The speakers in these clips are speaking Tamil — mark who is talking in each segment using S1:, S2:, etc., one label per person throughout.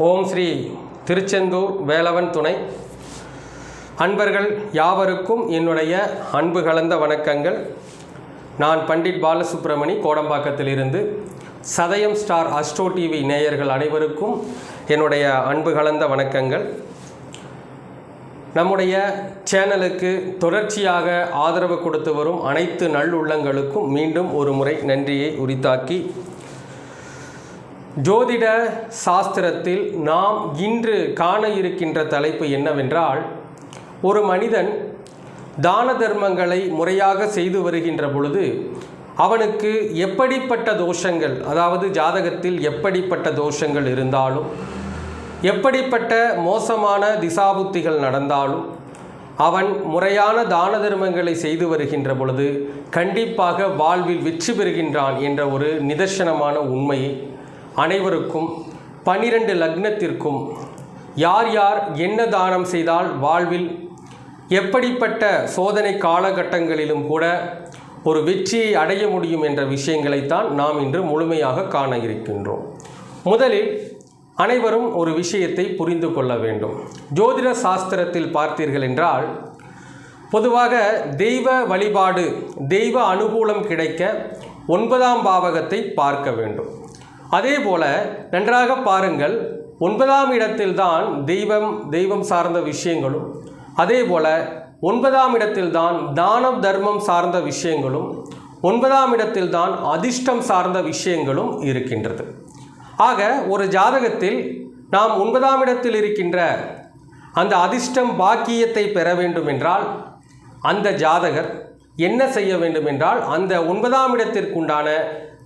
S1: ஓம் ஸ்ரீ திருச்செந்தூர் வேலவன் துணை. அன்பர்கள் யாவருக்கும் என்னுடைய அன்பு கலந்த வணக்கங்கள். நான் பண்டிட் பாலசுப்ரமணி கோடம்பாக்கத்திலிருந்து. சதயம் ஸ்டார் அஸ்ட்ரோ டிவி நேயர்கள் அனைவருக்கும் என்னுடைய அன்பு கலந்த வணக்கங்கள். நம்முடைய சேனலுக்கு தொடர்ச்சியாக ஆதரவு கொடுத்து வரும் அனைத்து நல்லுள்ளங்களுக்கும் மீண்டும் ஒரு முறை நன்றியை உரித்தாக்கி ஜோதிட சாஸ்திரத்தில் நாம் இன்று காண இருக்கின்ற தலைப்பு என்னவென்றால் ஒரு மனிதன் தான தர்மங்களை முறையாக செய்து வருகின்ற பொழுது அவனுக்கு எப்படிப்பட்ட தோஷங்கள் அதாவது ஜாதகத்தில் எப்படிப்பட்ட தோஷங்கள் இருந்தாலும் எப்படிப்பட்ட மோசமான திசாபுத்திகள் நடந்தாலும் அவன் முறையான தான தர்மங்களை செய்து வருகின்ற பொழுது கண்டிப்பாக வாழ்வில் வெற்றி பெறுகின்றான் என்ற ஒரு நிதர்சனமான உண்மையை அனைவருக்கும் பனிரெண்டு லக்னத்திற்கும் யார் யார் என்ன தானம் செய்தால் வாழ்வில் எப்படிப்பட்ட சோதனை காலகட்டங்களிலும் கூட ஒரு வெற்றியை அடைய முடியும் என்ற விஷயங்களைத்தான் நாம் இன்று முழுமையாக காண இருக்கின்றோம். முதலில் அனைவரும் ஒரு விஷயத்தை புரிந்து கொள்ள வேண்டும். ஜோதிட சாஸ்திரத்தில் பார்த்தீர்கள் என்றால் பொதுவாக தெய்வ வழிபாடு தெய்வ அனுகூலம் கிடைக்க ஒன்பதாம் பாவகத்தை பார்க்க வேண்டும். அதே போல நன்றாக பாருங்கள் ஒன்பதாம் இடத்தில்தான் தெய்வம் தெய்வம் சார்ந்த விஷயங்களும் அதே போல ஒன்பதாம் இடத்தில்தான் தானம் தர்மம் சார்ந்த விஷயங்களும் ஒன்பதாம் இடத்தில்தான் அதிர்ஷ்டம் சார்ந்த விஷயங்களும் இருக்கின்றது. ஆக ஒரு ஜாதகத்தில் நாம் ஒன்பதாம் இடத்தில் இருக்கின்ற அந்த அதிர்ஷ்டம் பாக்கியத்தை பெற வேண்டும் என்றால் அந்த ஜாதகர் என்ன செய்ய வேண்டும் என்றால் அந்த ஒன்பதாம் இடத்திற்குண்டான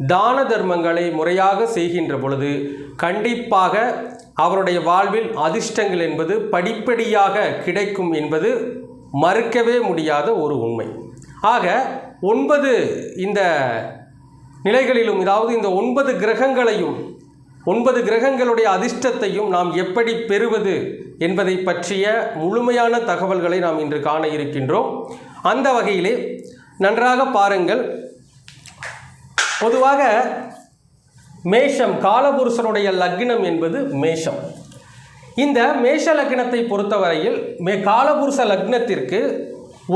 S1: தான தர்மங்களை முறையாக செய்கின்ற பொழுது கண்டிப்பாக அவருடைய வாழ்வில் அதிர்ஷ்டங்கள் என்பது படிப்படியாக கிடைக்கும் என்பது மறுக்கவே முடியாத ஒரு உண்மை. ஆக ஒன்பது இந்த நிலைகளிலும் அதாவது இந்த ஒன்பது கிரகங்களையும் ஒன்பது கிரகங்களுடைய அதிர்ஷ்டத்தையும் நாம் எப்படி பெறுவது என்பதை பற்றிய முழுமையான தகவல்களை நாம் இன்று காண இருக்கின்றோம். அந்த வகையிலே நன்றாக பாருங்கள். பொதுவாக மேஷம் காலபுருஷனுடைய லக்னம் என்பது மேஷம். இந்த மேஷ லக்னத்தை பொறுத்தவரையில் மே காலபுருஷ லக்னத்திற்கு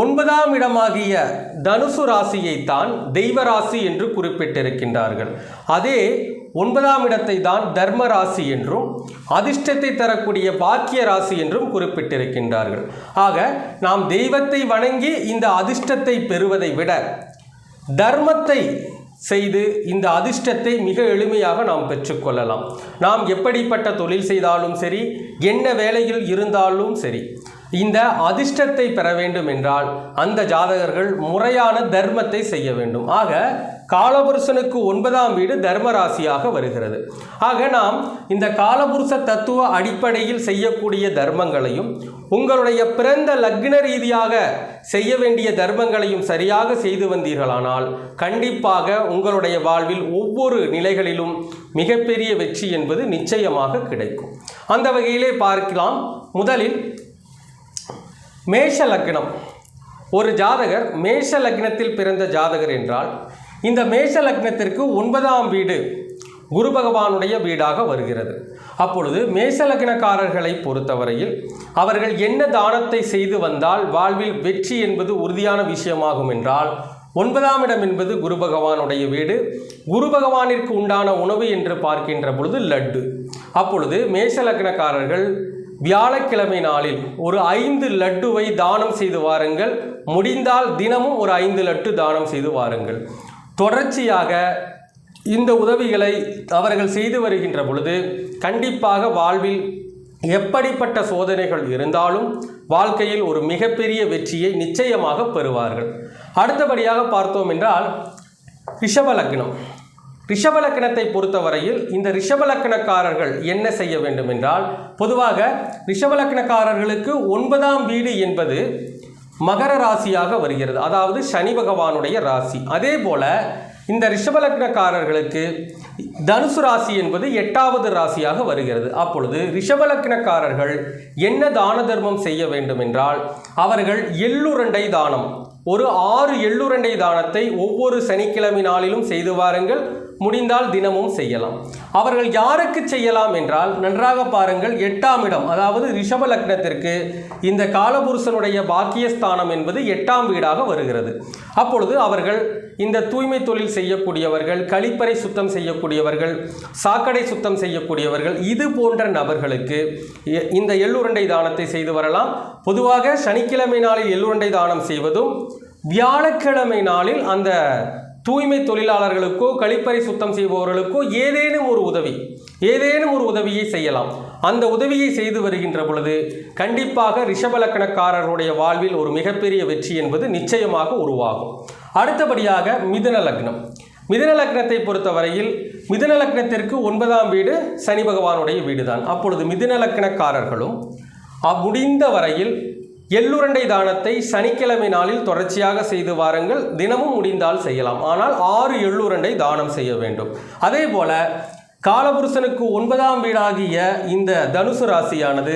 S1: ஒன்பதாம் இடமாகிய தனுசு ராசியைத்தான் தெய்வ ராசி என்று குறிப்பிட்டிருக்கின்றார்கள். அதே ஒன்பதாம் இடத்தை தான் தர்ம ராசி என்றும் அதிர்ஷ்டத்தை தரக்கூடிய பாக்கிய ராசி என்றும் குறிப்பிட்டிருக்கின்றார்கள். ஆக நாம் தெய்வத்தை வணங்கி இந்த அதிர்ஷ்டத்தை பெறுவதை விட தர்மத்தை செய்து இந்த அதிர்ஷ்டத்தை மிக எளிமையாக நாம் பெற்றுக்கொள்ளலாம் நாம் எப்படிப்பட்ட தொழில் செய்தாலும் சரி என்ன வேலையில் இருந்தாலும் சரி இந்த அதிர்ஷ்டத்தை பெற வேண்டும் என்றால் அந்த ஜாதகர்கள் முறையான தர்மத்தை செய்ய வேண்டும். ஆக காலபுருஷனுக்கு ஒன்பதாம் வீடு தர்மராசியாக வருகிறது. ஆக நாம் இந்த காலபுருஷ தத்துவ அடிப்படையில் செய்யக்கூடிய தர்மங்களையும் உங்களுடைய பிறந்த லக்ன ரீதியாக செய்ய வேண்டிய தர்மங்களையும் சரியாக செய்து வந்தீர்களானால் கண்டிப்பாக உங்களுடைய வாழ்வில் ஒவ்வொரு நிலைகளிலும் மிகப்பெரிய வெற்றி என்பது நிச்சயமாக கிடைக்கும். அந்த வகையிலே பார்க்கலாம். முதலில் மேஷ லக்னம். ஒரு ஜாதகர் மேஷ லக்னத்தில் பிறந்த ஜாதகர் என்றால் இந்த மேஷ லக்னத்திற்கு ஒன்பதாம் வீடு குரு பகவானுடைய வீடாக வருகிறது. அப்பொழுது மேஷ லக்னக்காரர்களை பொறுத்தவரையில் அவர்கள் என்ன தானத்தை செய்து வந்தால் வாழ்வில் வெற்றி என்பது உறுதியான விஷயமாகும் என்றால் ஒன்பதாம் இடம் என்பது குரு பகவானுடைய வீடு. குரு பகவானிற்கு உண்டான உணவு என்று பார்க்கின்ற பொழுது லட்டு. அப்பொழுது மேஷ லக்னக்காரர்கள் வியாழக்கிழமை நாளில் ஒரு ஐந்து லட்டுவை தானம் செய்து வாருங்கள். முடிந்தால் தினமும் ஒரு ஐந்து லட்டு தானம் செய்து வாருங்கள். தொடர்ச்சியாக இந்த உதவிகளை அவர்கள் செய்து வருகின்ற பொழுது கண்டிப்பாக வாழ்வில் எப்படிப்பட்ட சோதனைகள் இருந்தாலும் வாழ்க்கையில் ஒரு மிகப்பெரிய வெற்றியை நிச்சயமாக பெறுவார்கள். அடுத்தபடியாக பார்த்தோம் என்றால் ரிஷப லக்னம். ரிஷபலக்கணத்தை பொறுத்தவரையில் இந்த ரிஷபலக்கணக்காரர்கள் என்ன செய்ய வேண்டும் என்றால் பொதுவாக ரிஷபலக்கணக்காரர்களுக்கு ஒன்பதாம் வீடு என்பது மகர ராசியாக வருகிறது. அதாவது சனி பகவானுடைய ராசி. அதே போல இந்த ரிஷபலக்னக்காரர்களுக்கு தனுசு ராசி என்பது எட்டாவது ராசியாக வருகிறது. அப்பொழுது ரிஷபலக்னக்காரர்கள் என்ன தான தர்மம் செய்ய வேண்டும் என்றால் அவர்கள் எள்ளுரண்டை தானம். ஒரு ஆறு எள்ளுரண்டை தானத்தை ஒவ்வொரு சனிக்கிழமை நாளிலும் செய்து வாருங்கள். முடிந்தால் தினமும் செய்யலாம். அவர்கள் யாருக்கு செய்யலாம் என்றால் நன்றாக பாருங்கள் எட்டாம் இடம் அதாவது ரிஷப லக்னத்திற்கு இந்த காலபுருஷனுடைய பாக்கியஸ்தானம் என்பது எட்டாம் வீடாக வருகிறது. அப்பொழுது அவர்கள் இந்த தூய்மை தொழில் செய்யக்கூடியவர்கள் கழிப்பறை சுத்தம் செய்யக்கூடியவர்கள் சாக்கடை சுத்தம் செய்யக்கூடியவர்கள் இது போன்ற நபர்களுக்கு இந்த எள்ளுருண்டை தானத்தை செய்து வரலாம். பொதுவாக சனிக்கிழமை நாளில் எள்ளுருண்டை தானம் செய்வதும் வியாழக்கிழமை நாளில் அந்த தூய்மை தொழிலாளர்களுக்கோ கழிப்பறை சுத்தம் செய்பவர்களுக்கோ ஏதேனும் ஒரு உதவி ஏதேனும் ஒரு உதவியை செய்யலாம். அந்த உதவியை செய்து வருகின்ற பொழுது கண்டிப்பாக ரிஷபலக்கணக்காரர்களுடைய வாழ்வில் ஒரு மிகப்பெரிய வெற்றி என்பது நிச்சயமாக உருவாகும். அடுத்தபடியாக மிதுன லக்னம். மிதுன லக்னத்தை பொறுத்தவரையில் மிதுன லக்னத்திற்கு ஒன்பதாம் வீடு சனி பகவானுடைய வீடுதான். அப்பொழுது மிதுன லக்னக்காரர்களும் முடிந்த வரையில் எள்ளுரண்டை தானத்தை சனிக்கிழமை நாளில் தொடர்ச்சியாக செய்து வாருங்கள். தினமும் முடிந்தால் செய்யலாம். ஆனால் ஆறு எள்ளுரண்டை தானம் செய்ய வேண்டும். அதே போல காலபுருஷனுக்கு ஒன்பதாம் வீடாகிய இந்த தனுசு ராசியானது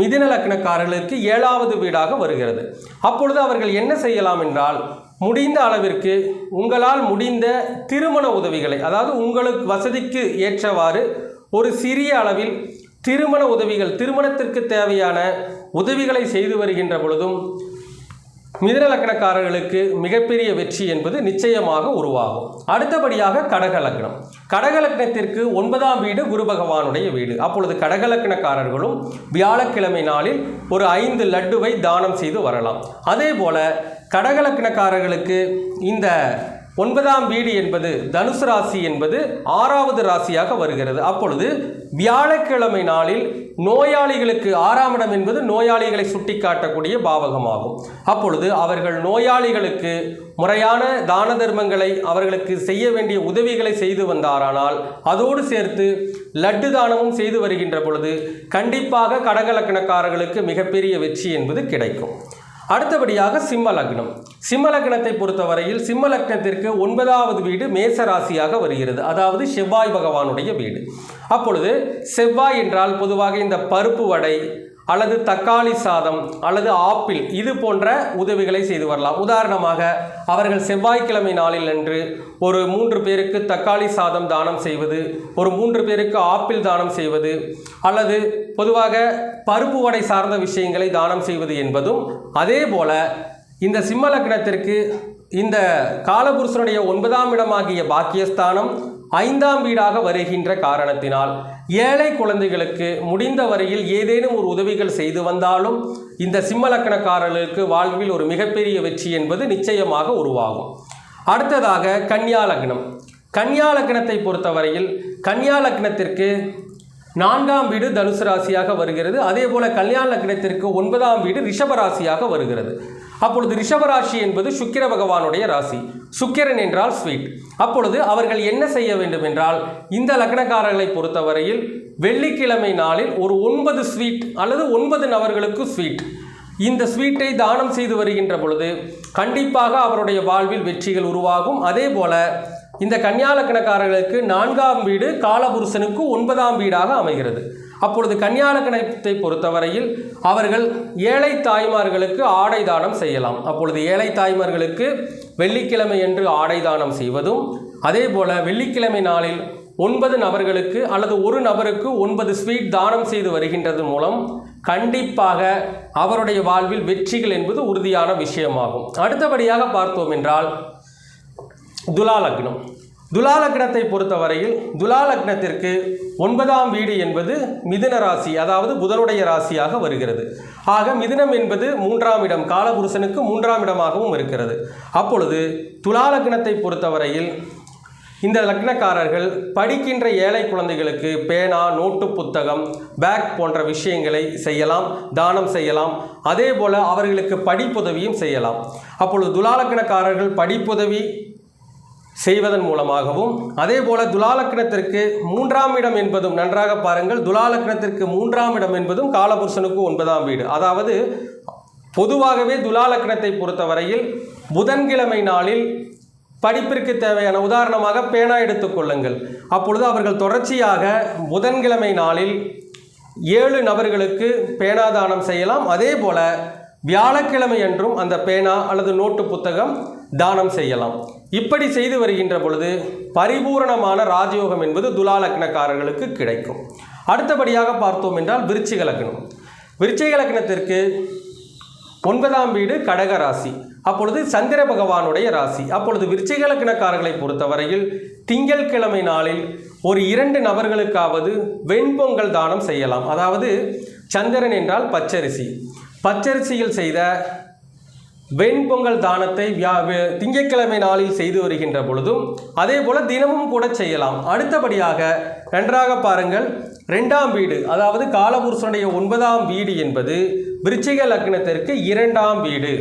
S1: மிதின லக்னக்காரர்களுக்கு ஏழாவது வீடாக வருகிறது. அப்பொழுது அவர்கள் என்ன செய்யலாம் என்றால் முடிந்த அளவிற்கு உங்களால் முடிந்த திருமண உதவிகளை அதாவது உங்களுக்கு வசதிக்கு ஏற்றவாறு ஒரு சிறிய அளவில் திருமண உதவிகள் திருமணத்திற்கு தேவையான உதவிகளை செய்து வருகின்ற பொழுதும் மிதனலக்கணக்காரர்களுக்கு மிகப்பெரிய வெற்றி என்பது நிச்சயமாக உருவாகும். அடுத்தபடியாக கடக லக்னம் ஒன்பதாம் வீடு குரு பகவானுடைய வீடு. அப்பொழுது கடகலக்னக்காரர்களும் வியாழக்கிழமை நாளில் ஒரு ஐந்து லட்டுவை தானம் செய்து வரலாம். அதே போல கடகலக்னக்காரர்களுக்கு இந்த ஒன்பதாம் வீடு என்பது தனுசு ராசி என்பது ஆறாவது ராசியாக வருகிறது. அப்பொழுது வியாழக்கிழமை நாளில் நோயாளிகளுக்கு ஆறாம் இடம் என்பது நோயாளிகளை சுட்டிக்காட்டக்கூடிய பாவகமாகும். அப்பொழுது அவர்கள் நோயாளிகளுக்கு முறையான தான தர்மங்களை அவர்களுக்கு செய்ய வேண்டிய உதவிகளை செய்து வந்தாரானால் அதோடு சேர்த்து லட்டு தானமும் செய்து வருகின்ற பொழுது கண்டிப்பாக கடகலக்கணக்காரர்களுக்கு மிகப்பெரிய வெற்றி என்பது கிடைக்கும். அடுத்தபடியாக சிம்ம லக்னம். சிம்ம லக்னத்தை பொறுத்தவரையில் சிம்ம லக்னத்திற்கு ஒன்பதாவது வீடு மேச ராசியாக வருகிறது. அதாவது செவ்வாய் பகவானுடைய வீடு. அப்பொழுது செவ்வாய் என்றால் பொதுவாக இந்த பருப்பு வடை அல்லது தக்காளி சாதம் அல்லது ஆப்பிள் இது போன்ற உதவிகளை செய்து வரலாம். உதாரணமாக அவர்கள் செவ்வாய்க்கிழமை நாளில் அன்று ஒரு மூன்று பேருக்கு தக்காளி சாதம் தானம் செய்வது ஒரு மூன்று பேருக்கு ஆப்பிள் தானம் செய்வது அல்லது பொதுவாக பருப்பு வடை சார்ந்த விஷயங்களை தானம் செய்வது என்பதும் அதே போல இந்த சிம்ம லக்னத்திற்கு இந்த காலபுருஷனுடைய ஒன்பதாம் இடமாகிய பாக்கியஸ்தானம் ஐந்தாம் வீடாக வருகின்ற காரணத்தினால் ஏழை குழந்தைகளுக்கு முடிந்த வரையில் ஏதேனும் ஒரு உதவிகள் செய்து வந்தாலும் இந்த சிம்மலக்கணக்காரர்களுக்கு வாழ்வில் ஒரு மிகப்பெரிய வெற்றி என்பது நிச்சயமாக உருவாகும். அடுத்ததாக கன்னியா லக்னம். லக்னத்தை பொறுத்தவரையில் கன்னியா லக்னத்திற்கு நான்காம் வீடு தனுசு ராசியாக வருகிறது. அதே போல கல்யாண லக்னத்திற்கு ஒன்பதாம் வீடு ரிஷப ராசியாக வருகிறது. அப்பொழுது ரிஷபராசி என்பது சுக்கிர பகவானுடைய ராசி. சுக்கிரன் என்றால் ஸ்வீட் அப்பொழுது அவர்கள் என்ன செய்ய வேண்டும் என்றால் இந்த லக்னக்காரர்களை பொறுத்தவரையில் வெள்ளிக்கிழமை நாளில் ஒரு ஒன்பது ஸ்வீட் அல்லது ஒன்பது நபர்களுக்கு ஸ்வீட் இந்த ஸ்வீட்டை தானம் செய்து வருகின்ற பொழுது கண்டிப்பாக அவருடைய வாழ்வில் வெற்றிகள் உருவாகும். அதே போல இந்த கன்னியாலக்கணக்காரர்களுக்கு நான்காம் வீடு காலபுருஷனுக்கு ஒன்பதாம் வீடாக அமைகிறது. அப்பொழுது கன்னியாலக்கணத்தை பொறுத்தவரையில் அவர்கள் ஏழை தாய்மார்களுக்கு ஆடை தானம் செய்யலாம். அப்பொழுது ஏழை தாய்மார்களுக்கு வெள்ளிக்கிழமை என்று ஆடை தானம் செய்வதும் அதே போல் வெள்ளிக்கிழமை நாளில் ஒன்பது நபர்களுக்கு அல்லது ஒரு நபருக்கு ஒன்பது ஸ்வீட் தானம் செய்து வருகின்றது மூலம் கண்டிப்பாக அவருடைய வாழ்வில் வெற்றிகள் என்பது உறுதியான விஷயமாகும். அடுத்தபடியாக பார்த்தோம் என்றால் துலா லக்னம் துலா லக்னத்தை பொறுத்தவரையில் துலா லக்னத்திற்கு ஒன்பதாம் வீடு என்பது மிதுன ராசி அதாவது புதனுடைய ராசியாக வருகிறது. ஆக மிதுனம் என்பது மூன்றாம் இடம் காலபுருஷனுக்கு மூன்றாம் இடமாகவும் இருக்கிறது. அப்பொழுது துலா லக்னத்தை பொறுத்தவரையில் இந்த லக்னக்காரர்கள் படிக்கின்ற ஏழை குழந்தைகளுக்கு பேனா நோட்டு புத்தகம் பேக் போன்ற விஷயங்களை செய்யலாம் தானம் செய்யலாம். அதே போல் அவர்களுக்கு படிப்புதவியும் செய்யலாம். அப்பொழுது துலாலக்கணக்காரர்கள் படிப்புதவி செய்வதன் மூலமாகவும் அதே போல துலாலக்கணத்திற்கு மூன்றாம் இடம் என்பதும் நன்றாக பாருங்கள் துலாலக்கணத்திற்கு மூன்றாம் இடம் என்பதும் காலபுருஷனுக்கு ஒன்பதாம் வீடு. அதாவது பொதுவாகவே துலாலக்கணத்தை பொறுத்தவரையில் புதன்கிழமை நாளில் படிப்பிற்கு தேவையான உதாரணமாக பேனா எடுத்துக்கொள்ளுங்கள் அப்பொழுது அவர்கள் தொடர்ச்சியாக புதன்கிழமை நாளில் ஏழு நபர்களுக்கு பேனா தானம் செய்யலாம். அதே போல வியாழக்கிழமை என்றும் அந்த பேனா அல்லது நோட்டு புத்தகம் தானம் செய்யலாம். இப்படி செய்து வருகின்ற பொழுது பரிபூரணமான ராஜயோகம் என்பது துலா லக்னக்காரர்களுக்கு கிடைக்கும். அடுத்தபடியாக பார்த்தோம் என்றால் விருச்சிக லக்னம். விருச்சிக லக்னத்திற்கு ஒன்பதாம் வீடு கடக ராசி. அப்பொழுது சந்திர பகவானுடைய ராசி. அப்பொழுது விருச்சிக லக்னக்காரர்களை பொறுத்தவரையில் திங்கட்கிழமை நாளில் ஒரு இரண்டு நபர்களுக்காவது வெண்பொங்கல் தானம் செய்யலாம். அதாவது சந்திரன் என்றால் பச்சரிசி. பச்சரிசியில் செய்த வெண்பொங்கல் தானத்தை வியா திங்கட்கிழமை நாளில் செய்து வருகின்ற பொழுதும் அதே போல் தினமும் கூட செய்யலாம். அடுத்தபடியாக நன்றாக பாருங்கள். ரெண்டாம் வீடு அதாவது காலபுருஷனுடைய ஒன்பதாம் வீடு என்பது விருச்சிக லக்னத்திற்கு இரண்டாம் வீடு.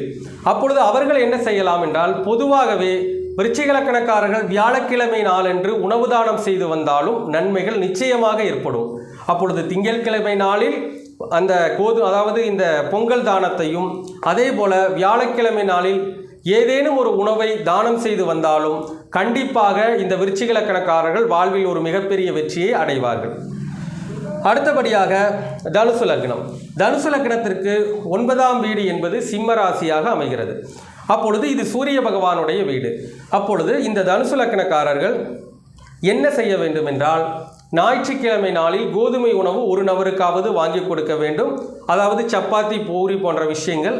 S1: அப்பொழுது அவர்கள் என்ன செய்யலாம் என்றால் பொதுவாகவே விருச்சிக லக்கணக்காரர்கள் வியாழக்கிழமை நாளன்று உணவு தானம் செய்து வந்தாலும் நன்மைகள் நிச்சயமாக ஏற்படும். அப்பொழுது திங்கட்கிழமை நாளில் அந்த கோது அதாவது இந்த பொங்கல் தானத்தையும் அதே போல் வியாழக்கிழமை நாளில் ஏதேனும் ஒரு உணவை தானம் செய்து வந்தாலும் கண்டிப்பாக இந்த விருச்சிகலக்கணக்காரர்கள் வாழ்வில் ஒரு மிகப்பெரிய வெற்றியை அடைவார்கள். அடுத்தபடியாக தனுசு லக்னம். தனுசு லக்னத்திற்கு ஒன்பதாம் வீடு என்பது சிம்ம ராசியாக அமைகிறது. அப்பொழுது இது சூரிய பகவானுடைய வீடு. அப்பொழுது இந்த தனுசு லக்னக்காரர்கள் என்ன செய்ய வேண்டும் என்றால் ஞாயிற்றுக்கிழமை நாளில் கோதுமை உணவு ஒரு நபருக்காவது வாங்கி கொடுக்க வேண்டும். அதாவது சப்பாத்தி பூரி போன்ற விஷயங்கள்.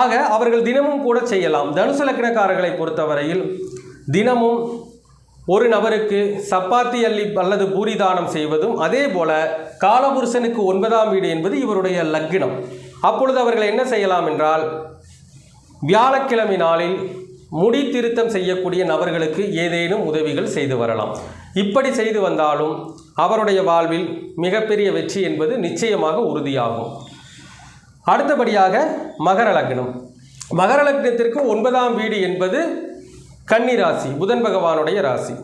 S1: ஆக அவர்கள் தினமும் கூட செய்யலாம். தனுசு லக்னக்காரர்களை பொறுத்தவரையில் தினமும் ஒரு நபருக்கு சப்பாத்தி அள்ளி அல்லது பூரி தானம் செய்வதும் அதே போல காலபுருஷனுக்கு ஒன்பதாம் வீடு என்பது இவருடைய லக்னம். அப்பொழுது அவர்கள் என்ன செய்யலாம் என்றால் வியாழக்கிழமை நாளில் முடி திருத்தம் செய்யக்கூடிய நபர்களுக்கு ஏதேனும் உதவிகள் செய்து வரலாம். இப்படி செய்து வந்தாலும் அவருடைய வாழ்வில் மிகப்பெரிய வெற்றி என்பது நிச்சயமாக உறுதியாகும். அடுத்தபடியாக மகர லக்னம். மகர லக்னத்திற்கு ஒன்பதாம் வீடு என்பது கன்னி ராசி புதன் பகவானுடைய ராசி.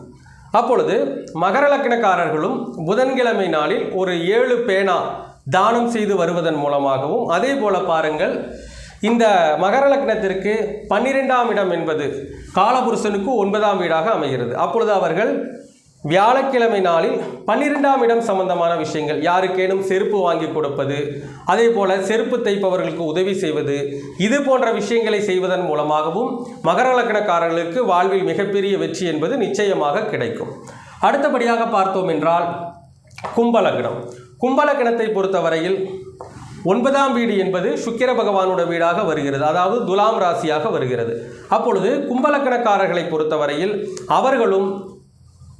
S1: அப்பொழுது மகர லக்னக்காரர்களும் புதன்கிழமை நாளில் ஒரு ஏழு பேனா தானம் செய்து வருவதன் மூலமாகவும் அதே போல பாருங்கள் இந்த மகர லக்னத்திற்கு பன்னிரெண்டாம் இடம் என்பது காலபுருஷனுக்கு ஒன்பதாம் வீடாக அமைகிறது. அப்பொழுது அவர்கள் வியாழக்கிழமை நாளில் பன்னிரெண்டாம் இடம் சம்பந்தமான விஷயங்கள் யாருக்கேனும் செருப்பு வாங்கி கொடுப்பது அதே போல செருப்பு தைப்பவர்களுக்கு உதவி செய்வது இது போன்ற விஷயங்களை செய்வதன் மூலமாகவும் மகர லக்னக்காரர்களுக்கு வாழ்வில் மிகப்பெரிய வெற்றி என்பது நிச்சயமாக கிடைக்கும். அடுத்தபடியாக பார்த்தோம் என்றால் கும்பலக்னம் கும்பலக்னத்தை பொறுத்தவரையில் ஒன்பதாம் வீடு என்பது சுக்கிர பகவானோட வீடாக வருகிறது அதாவது துலாம் ராசியாக வருகிறது. அப்பொழுது கும்பலக்கணக்காரர்களை பொறுத்தவரையில் அவர்களும்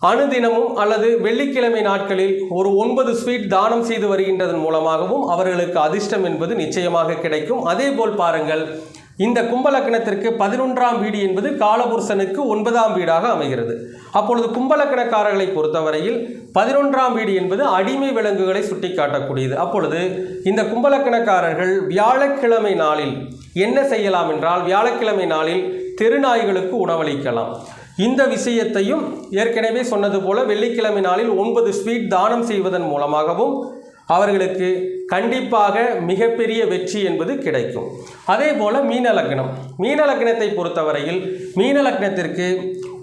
S1: அணுதினமும் அல்லது வெள்ளிக்கிழமை நாட்களில் ஒரு ஒன்பது ஸ்வீட் தானம் செய்து வருகின்றதன் மூலமாகவும் அவர்களுக்கு அதிர்ஷ்டம் என்பது நிச்சயமாக கிடைக்கும். அதேபோல் பாருங்கள் இந்த கும்பலக்கணத்திற்கு பதினொன்றாம் வீடு என்பது காலபுருஷனுக்கு ஒன்பதாம் வீடாக அமைகிறது. அப்பொழுது கும்பலக்கணக்காரர்களை பொறுத்தவரையில் பதினொன்றாம் வீடு என்பது அடிமை விலங்குகளை சுட்டிக்காட்டக்கூடியது. அப்பொழுது இந்த கும்பலக்கணக்காரர்கள் வியாழக்கிழமை நாளில் என்ன செய்யலாம் என்றால் வியாழக்கிழமை நாளில் தெருநாய்களுக்கு உணவளிக்கலாம். இந்த விஷயத்தையும் ஏற்கனவே சொன்னது போல வெள்ளிக்கிழமை நாளில் ஒன்பது ஸ்வீட் தானம் செய்வதன் மூலமாகவும் அவர்களுக்கு கண்டிப்பாக மிகப்பெரிய வெற்றி என்பது கிடைக்கும். அதே போல் மீன லக்னம். மீன லக்னத்தை பொறுத்தவரையில் மீன லக்னத்திற்கு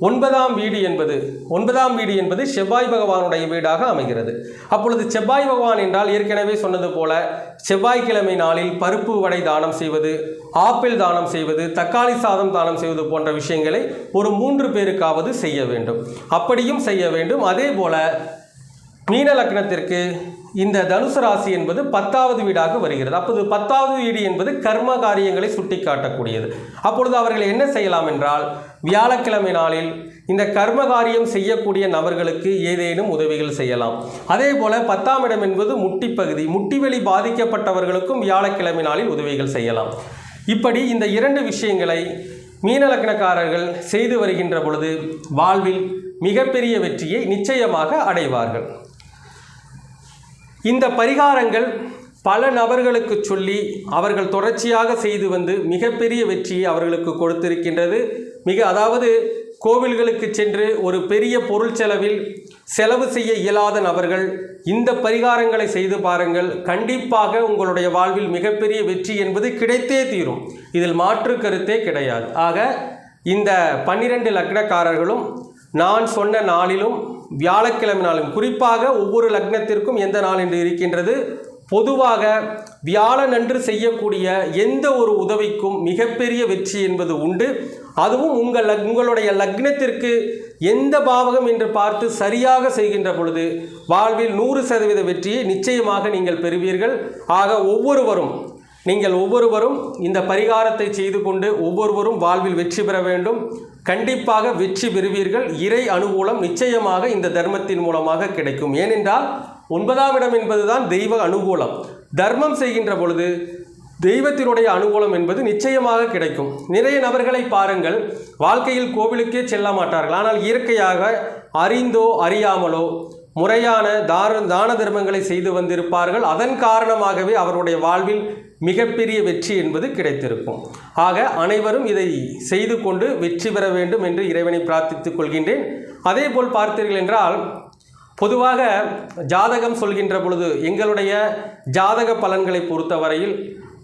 S1: ஒன்பதாம் வீடு என்பது ஒன்பதாம் வீடு என்பது செவ்வாய் பகவானுடைய வீடாக அமைகிறது. அப்பொழுது செவ்வாய் பகவான் என்றால் ஏற்கனவே சொன்னது போல செவ்வாய்க்கிழமை நாளில் பருப்பு வடை தானம் செய்வது ஆப்பிள் தானம் செய்வது தக்காளி சாதம் தானம் செய்வது போன்ற விஷயங்களை ஒரு மூன்று பேருக்காவது செய்ய வேண்டும். அப்படியும் செய்ய வேண்டும். அதே போல மீன லக்னத்திற்கு இந்த தனுசு ராசி என்பது பத்தாவது வீடாக வருகிறது. அப்போது பத்தாவது வீடு என்பது கர்ம காரியங்களை சுட்டிக்காட்டக்கூடியது. அப்பொழுது அவர்கள் என்ன செய்யலாம் என்றால் வியாழக்கிழமை நாளில் இந்த கர்ம காரியம் செய்யக்கூடிய நபர்களுக்கு ஏதேனும் உதவிகள் செய்யலாம். அதே போல பத்தாம் இடம் என்பது முட்டிப்பகுதி. முட்டிவெளி பாதிக்கப்பட்டவர்களுக்கும் வியாழக்கிழமை நாளில் உதவிகள் செய்யலாம். இப்படி இந்த இரண்டு விஷயங்களை மீனலக்கணக்காரர்கள் செய்து வருகின்ற பொழுது வாழ்வில் மிகப்பெரிய வெற்றியை நிச்சயமாக அடைவார்கள். இந்த பரிகாரங்கள் பல நபர்களுக்கு சொல்லி அவர்கள் தொடர்ச்சியாக செய்து வந்து மிகப்பெரிய வெற்றியை அவர்களுக்கு கொடுத்திருக்கின்றது. மிக அதாவது கோவில்களுக்கு சென்று ஒரு பெரிய பொருள் செலவில் செலவு செய்ய இயலாத நபர்கள் இந்த பரிகாரங்களை செய்து பாருங்கள். கண்டிப்பாக உங்களுடைய வாழ்வில் மிகப்பெரிய வெற்றி என்பது கிடைத்தே தீரும். இதில் மாற்று கருத்தே கிடையாது. ஆக இந்த பன்னிரண்டு லக்னக்காரர்களும் நான் சொன்ன நாளிலும் வியாழக்கிழமை நாளும் குறிப்பாக ஒவ்வொரு லக்னத்திற்கும் எந்த நாள் என்று இருக்கின்றது பொதுவாக வியாழனன்று செய்யக்கூடிய எந்த ஒரு உதவிக்கும் மிகப்பெரிய வெற்றி என்பது உண்டு. அதுவும் உங்கள் லக்- உங்களுடைய லக்னத்திற்கு எந்த பாவகம் என்று பார்த்து சரியாக செய்கின்ற பொழுது வாழ்வில் நூறு சதவீத வெற்றியை நிச்சயமாக நீங்கள் பெறுவீர்கள். ஆக ஒவ்வொருவரும் நீங்கள் ஒவ்வொருவரும் இந்த பரிகாரத்தை செய்து கொண்டு ஒவ்வொருவரும் வாழ்வில் வெற்றி பெற வேண்டும். கண்டிப்பாக வெற்றி பெறுவீர்கள். இறை அனுகூலம் நிச்சயமாக இந்த தர்மத்தின் மூலமாக கிடைக்கும். ஏனென்றால் ஒன்பதாம் இடம் என்பதுதான் தெய்வ அனுகூலம். தர்மம் செய்கின்ற பொழுது தெய்வத்தினுடைய அனுகூலம் என்பது நிச்சயமாக கிடைக்கும். நிறைய நபர்களை பாருங்கள் வாழ்க்கையில் கோவிலுக்கே செல்ல மாட்டார்கள். ஆனால் இயற்கையாக அறிந்தோ அறியாமலோ முறையான தார தான தர்மங்களை செய்து வந்திருப்பார்கள். அதன் காரணமாகவே அவருடைய வாழ்வில் மிகப்பெரிய வெற்றி என்பது கிடைத்திருக்கும். ஆக அனைவரும் இதை செய்து கொண்டு வெற்றி பெற வேண்டும் என்று இறைவனை பிரார்த்தித்துக் கொள்கின்றேன். அதே போல் பார்த்தீர்கள் என்றால் பொதுவாக ஜாதகம் சொல்கின்ற பொழுது எங்களுடைய ஜாதக பலன்களை பொறுத்தவரையில்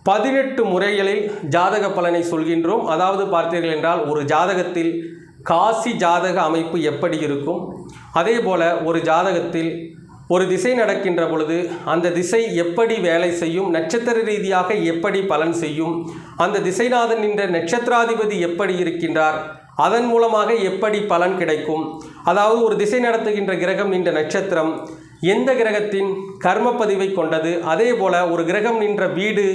S1: பதினெட்டு முறைகளில் ஜாதக பலனை சொல்கின்றோம். அதாவது பார்த்தீர்கள் என்றால் ஒரு ஜாதகத்தில் காசி ஜாதக அமைப்பு எப்படி இருக்கும்? அதே போல ஒரு ஜாதகத்தில் ஒரு திசை நடக்கின்ற பொழுது அந்த திசை எப்படி வேலை செய்யும்? நட்சத்திர ரீதியாக எப்படி பலன் செய்யும்? அந்த திசைநாதன் என்ற நட்சத்திராதிபதி எப்படி இருக்கின்றார்? அதன் மூலமாக எப்படி பலன் கிடைக்கும்? அதாவது ஒரு திசை நடத்துகின்ற கிரகம் நின்ற நட்சத்திரம் எந்த கிரகத்தின் கர்ம கொண்டது? அதே போல் ஒரு கிரகம் நின்ற வீடு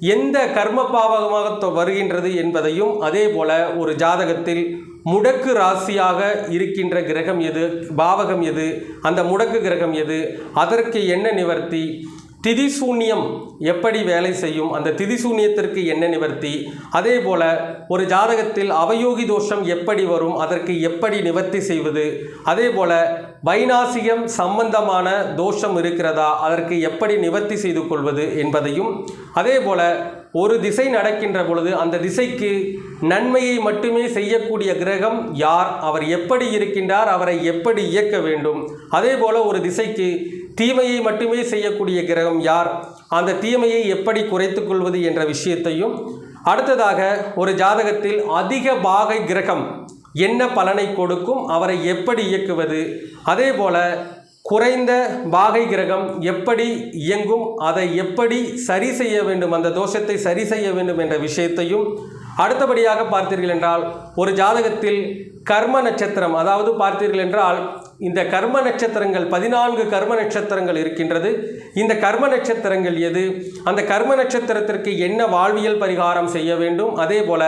S1: எந்த கர்ம பாவகமாக வருகின்றது என்பதையும் அதே போல ஒரு ஜாதகத்தில் முடக்கு ராசியாக இருக்கின்ற கிரகம் எது? பாவகம் எது? அந்த முடக்கு கிரகம் எது? அதற்கு என்ன நிவர்த்தி? திதிசூன்யம் எப்படி வேலை செய்யும்? அந்த திதிசூன்யத்திற்கு என்ன நிவர்த்தி? அதே போல் ஒரு ஜாதகத்தில் அவயோகி தோஷம் எப்படி வரும்? அதற்கு எப்படி நிவர்த்தி செய்வது? அதே போல் வைநாசிகம் சம்பந்தமான தோஷம் இருக்கிறதா? அதற்கு எப்படி நிவர்த்தி செய்து கொள்வது என்பதையும் அதே போல் ஒரு திசை நடக்கின்ற பொழுது அந்த திசைக்கு நன்மையை மட்டுமே செய்யக்கூடிய கிரகம் யார்? அவர் எப்படி இருக்கின்றார்? அவரை எப்படி இயக்க வேண்டும்? அதே போல் ஒரு திசைக்கு தீமையை மட்டுமே செய்யக்கூடிய கிரகம் யார்? அந்த தீமையை எப்படி குறைத்து கொள்வது என்ற விஷயத்தையும் அடுத்ததாக ஒரு ஜாதகத்தில் அதிக பாகை கிரகம் என்ன பலனை கொடுக்கும் அவரை எப்படி இயக்குவது? அதே போல குறைந்த பாகை கிரகம் எப்படி இயங்கும் அதை எப்படி சரி செய்ய வேண்டும் அந்த தோஷத்தை சரி செய்ய வேண்டும் என்ற விஷயத்தையும் அடுத்தபடியாக பார்த்தீர்கள் என்றால் ஒரு ஜாதகத்தில் கர்ம நட்சத்திரம் அதாவது பார்த்தீர்கள் என்றால் இந்த கர்ம நட்சத்திரங்கள் பதினான்கு கர்ம நட்சத்திரங்கள் இருக்கின்றது. இந்த கர்ம நட்சத்திரங்கள் எது? அந்த கர்ம நட்சத்திரத்திற்கு என்ன வாழ்வியல் பரிகாரம் செய்ய வேண்டும்? அதே போல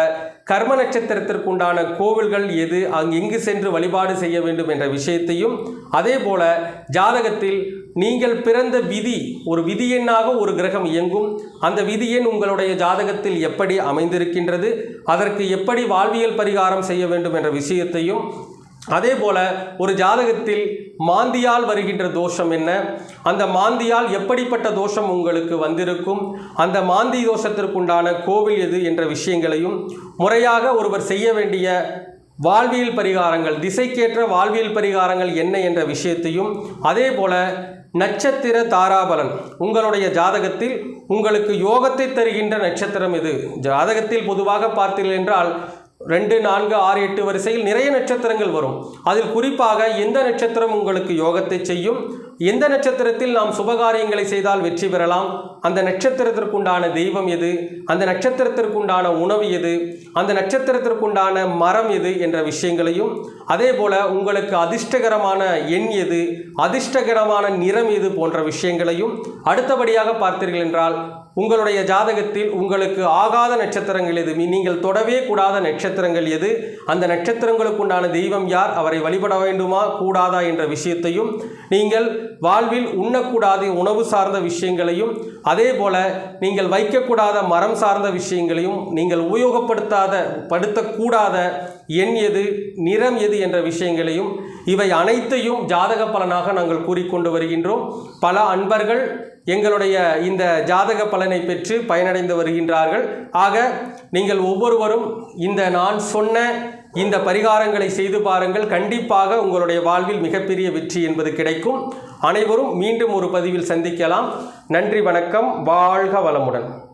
S1: கர்ம நட்சத்திரத்திற்குண்டான கோவில்கள் எது? அங்கு எங்கு சென்று வழிபாடு செய்ய வேண்டும் என்ற விஷயத்தையும் அதே போல ஜாதகத்தில் நீங்கள் பிறந்த விதி ஒரு விதி எண்ணாக ஒரு கிரகம் இயங்கும். அந்த விதி எண் உங்களுடைய ஜாதகத்தில் எப்படி அமைந்திருக்கின்றது? அதற்கு எப்படி வாழ்வியல் பரிகாரம் செய்ய வேண்டும் என்ற விஷயத்தையும் அதே போல ஒரு ஜாதகத்தில் மாந்தியால் வருகின்ற தோஷம் என்ன? அந்த மாந்தியால் எப்படிப்பட்ட தோஷம் உங்களுக்கு வந்திருக்கும்? அந்த மாந்தி தோஷத்திற்குண்டான கோவில் எது என்ற விஷயங்களையும் முறையாக ஒருவர் செய்ய வேண்டிய வாழ்வியல் பரிகாரங்கள் திசைக்கேற்ற வாழ்வியல் பரிகாரங்கள் என்ன என்ற விஷயத்தையும் அதே போல நட்சத்திர தாராபலன் உங்களுடைய ஜாதகத்தில் உங்களுக்கு யோகத்தை தருகின்ற நட்சத்திரம் இது ஜாதகத்தில் பொதுவாக பார்த்தீர்கள் என்றால் ரெண்டு நான்கு ஆறு எட்டு வரிசையில் நிறைய நட்சத்திரங்கள் வரும். அதில் குறிப்பாக எந்த நட்சத்திரம் உங்களுக்கு யோகத்தை செய்யும்? எந்த நட்சத்திரத்தில் நாம் சுபகாரியங்களை செய்தால் வெற்றி பெறலாம்? அந்த நட்சத்திரத்திற்குண்டான தெய்வம் எது? அந்த நட்சத்திரத்திற்குண்டான உணவு எது? அந்த நட்சத்திரத்திற்குண்டான மரம் எது? என்ற விஷயங்களையும் அதே போல் உங்களுக்கு அதிர்ஷ்டகரமான எண் எது? அதிர்ஷ்டகரமான நிறம் எது? போன்ற விஷயங்களையும் அடுத்தபடியாக பார்த்தீர்கள் என்றால் உங்களுடைய ஜாதகத்தில் உங்களுக்கு ஆகாத நட்சத்திரங்கள் எது? நீங்கள் தொடவே கூடாத நட்சத்திரங்கள் எது? அந்த நட்சத்திரங்களுக்குண்டான தெய்வம் யார்? அவரை வழிபட வேண்டுமா? கூடாதா? என்ற விஷயத்தையும் நீங்கள் வாழ்வில் உண்ணக்கூடாத உணவு சார்ந்த விஷயங்களையும் அதே போல் நீங்கள் வைக்கக்கூடாத மரம் சார்ந்த விஷயங்களையும் நீங்கள் உபயோகப்படுத்தாத படுத்தக்கூடாத எண் எது நிறம் எது என்ற விஷயங்களையும் இவை அனைத்தையும் ஜாதக பலனாக நாங்கள் கூறிக்கொண்டு வருகின்றோம். பல அன்பர்கள் எங்களுடைய இந்த ஜாதக பலனை பெற்று பயனடைந்து வருகின்றார்கள். ஆக நீங்கள் ஒவ்வொருவரும் இந்த நான் சொன்ன இந்த பரிகாரங்களை செய்து பாருங்கள். கண்டிப்பாக உங்களுடைய வாழ்வில் மிகப்பெரிய வெற்றி என்பது கிடைக்கும். அனைவரும் மீண்டும் ஒரு பதிவில் சந்திக்கலாம். நன்றி வணக்கம். வாழ்க வளமுடன்.